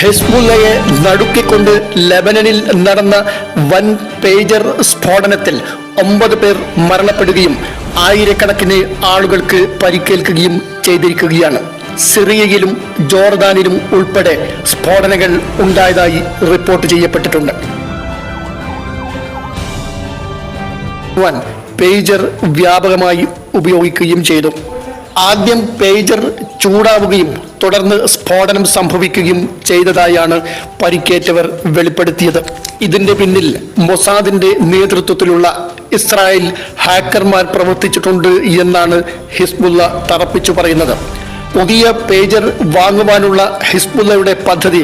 ഹെസ്ബുല്ലയെ നടുക്കിക്കൊണ്ട് ലബനനിൽ നടന്ന വൻ പേജർ സ്ഫോടനത്തിൽ ഒമ്പത് പേർ മരണപ്പെടുകയും ആയിരക്കണക്കിന് ആളുകൾക്ക് പരിക്കേൽക്കുകയും ചെയ്തിരിക്കുകയാണ്. സിറിയയിലും ജോർദാനിലും ഉൾപ്പെടെ സ്ഫോടനങ്ങൾ ഉണ്ടായതായി റിപ്പോർട്ട് ചെയ്യപ്പെട്ടിട്ടുണ്ട്. പേജർ വ്യാപകമായി ഉപയോഗിക്കുകയും ചെയ്തു. ആദ്യം പേജർ ചൂടാവുകയും തുടർന്ന് സ്ഫോടനം സംഭവിക്കുകയും ചെയ്തതായാണ് പരിക്കേറ്റവർ വെളിപ്പെടുത്തിയത്. ഇതിന്റെ പിന്നിൽ മൊസാദിന്റെ നേതൃത്വത്തിലുള്ള ഇസ്രായേൽ ഹാക്കർമാർ പ്രവർത്തിച്ചിട്ടുണ്ട് എന്നാണ് ഹിസ്ബുള്ള തറപ്പിച്ചു പറയുന്നത്. പുതിയ പേജർ വാങ്ങുവാനുള്ള ഹിസ്ബുള്ളയുടെ പദ്ധതി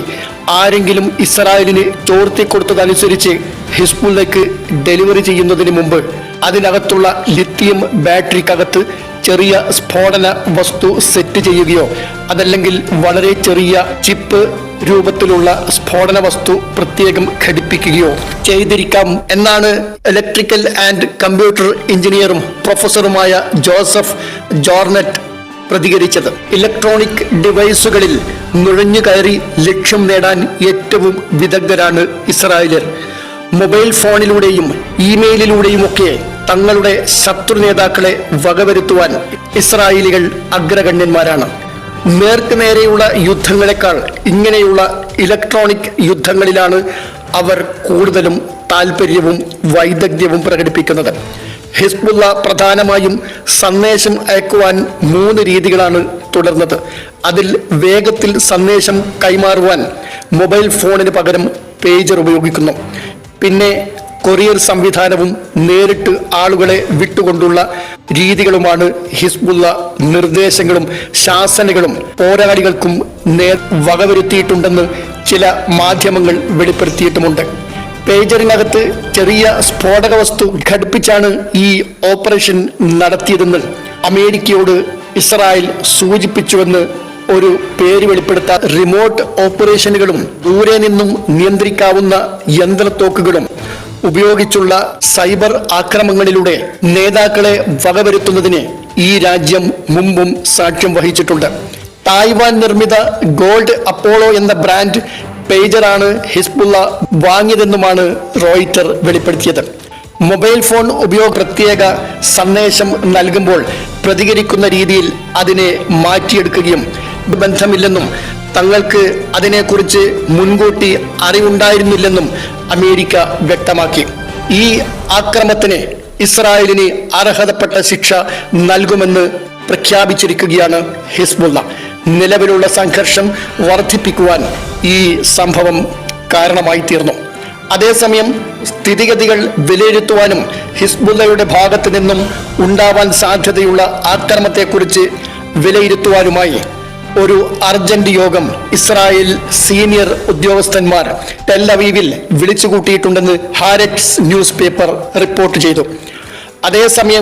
ആരെങ്കിലും ഇസ്രായേലിന് ചോർത്തിക്കൊടുത്തതനുസരിച്ച് ഹിസ്ബുള്ളയ്ക്ക് ഡെലിവറി ചെയ്യുന്നതിന് മുമ്പ് അതിനകത്തുള്ള ലിത്തിയം ബാറ്ററിക്കകത്ത് ചെറിയ സ്ഫോടന വസ്തു സെറ്റ് ചെയ്യുകയോ അതല്ലെങ്കിൽ വളരെ ചെറിയ ചിപ്പ് രൂപത്തിലുള്ള സ്ഫോടന വസ്തു പ്രത്യേകം ഘടിപ്പിക്കുകയോ ചെയ്തിരിക്കാം എന്നാണ് ഇലക്ട്രിക്കൽ ആൻഡ് കമ്പ്യൂട്ടർ എഞ്ചിനീയറും പ്രൊഫസറുമായ ജോസഫ് ജോർണറ്റ് പ്രതികരിച്ചത്. ഇലക്ട്രോണിക് ഡിവൈസുകളിൽ നുഴഞ്ഞു കയറി ലക്ഷ്യം നേടാൻ ഏറ്റവും വിദഗ്ധരാണ് ഇസ്രായേലർ. മൊബൈൽ ഫോണിലൂടെയും ഇമെയിലിലൂടെയുമൊക്കെ തങ്ങളുടെ ശത്രു നേതാക്കളെ വകവരുത്തുവാൻ ഇസ്രായേലികൾ അഗ്രഗണ്യന്മാരാണ്. നേർക്ക് നേരെയുള്ള യുദ്ധങ്ങളെക്കാൾ ഇങ്ങനെയുള്ള ഇലക്ട്രോണിക് യുദ്ധങ്ങളിലാണ് അവർ കൂടുതലും താല്പര്യവും വൈദഗ്ധ്യവും പ്രകടിപ്പിക്കുന്നത്. ഹിസ്ബുള്ള പ്രധാനമായും സന്ദേശം അയക്കുവാൻ മൂന്ന് രീതികളാണ് തുടർന്നത്. അതിൽ വേഗത്തിൽ സന്ദേശം കൈമാറുവാൻ മൊബൈൽ ഫോണിന് പകരം പേജർ ഉപയോഗിക്കുന്നു. പിന്നെ കൊറിയർ സംവിധാനവും നേരിട്ട് ആളുകളെ വിട്ടുകൊണ്ടുള്ള രീതികളുമാണ് ഹിസ്ബുള്ള നിർദ്ദേശങ്ങളും ശാസനകളും പോരാളികൾക്കും വകവരുത്തിയിട്ടുണ്ടെന്ന് ചില മാധ്യമങ്ങൾ വെളിപ്പെടുത്തിയിട്ടുമുണ്ട്. പേജറിനകത്ത് ചെറിയ സ്ഫോടക വസ്തു ഘടിപ്പിച്ചാണ് ഈ ഓപ്പറേഷൻ നടത്തിയതെന്ന് അമേരിക്കയോട് ഇസ്രായേൽ സൂചിപ്പിച്ചുവെന്ന് ഒരു പേര് വെളിപ്പെടുത്ത റിമോട്ട് ഓപ്പറേഷനുകളും ദൂരെ നിന്നും നിയന്ത്രിക്കാവുന്ന യന്ത്രത്തോക്കുകളും ഉപയോഗിച്ചുള്ള സൈബർ ആക്രമണങ്ങളിലൂടെ നേതാക്കളെ വകവരുത്തുന്നതിന് ഈ രാജ്യം മുമ്പും സാക്ഷ്യം വഹിച്ചിട്ടുണ്ട്. തായ്വാൻ നിർമ്മിത ഗോൾഡ് അപ്പോളോ എന്ന ബ്രാൻഡ് പേജറാണ് ഹിസ്ബുള്ള വാങ്ങിയതെന്നുമാണ് റോയിറ്റർ വെളിപ്പെടുത്തിയത്. മൊബൈൽ ഫോൺ ഉപയോഗ പ്രത്യേക സന്ദേശം നൽകുമ്പോൾ പ്രതികരിക്കുന്ന രീതിയിൽ അതിനെ മാറ്റിയെടുക്കുകയും ബന്ധമില്ലെന്നും തങ്ങൾക്ക് അതിനെക്കുറിച്ച് മുൻകൂട്ടി അറിവുണ്ടായിരുന്നില്ലെന്നും അമേരിക്ക വ്യക്തമാക്കി. ഈ ആക്രമത്തിന് ഇസ്രായേലിന് അർഹതപ്പെട്ട ശിക്ഷ നൽകുമെന്ന് പ്രഖ്യാപിച്ചിരിക്കുകയാണ് ഹിസ്ബുള്ള. നിലവിലുള്ള സംഘർഷം വർദ്ധിപ്പിക്കുവാൻ ഈ സംഭവം കാരണമായി തീർന്നു. അതേസമയം സ്ഥിതിഗതികൾ വിലയിരുത്തുവാനും ഹിസ്ബുല്ലയുടെ ഭാഗത്തു നിന്നും ഉണ്ടാവാൻ സാധ്യതയുള്ള ആക്രമണത്തെക്കുറിച്ച് വിലയിരുത്തുവാനുമായി ഒരു അർജന്റ് യോഗം ഇസ്രായേൽ സീനിയർ ഉദ്യോഗസ്ഥന്മാർ ടെല്ലവീവിൽ വിളിച്ചുകൂട്ടിയിട്ടുണ്ടെന്ന് ഹാരറ്റ്സ് ന്യൂസ് പേപ്പർ റിപ്പോർട്ട് ചെയ്തു. അതേസമയം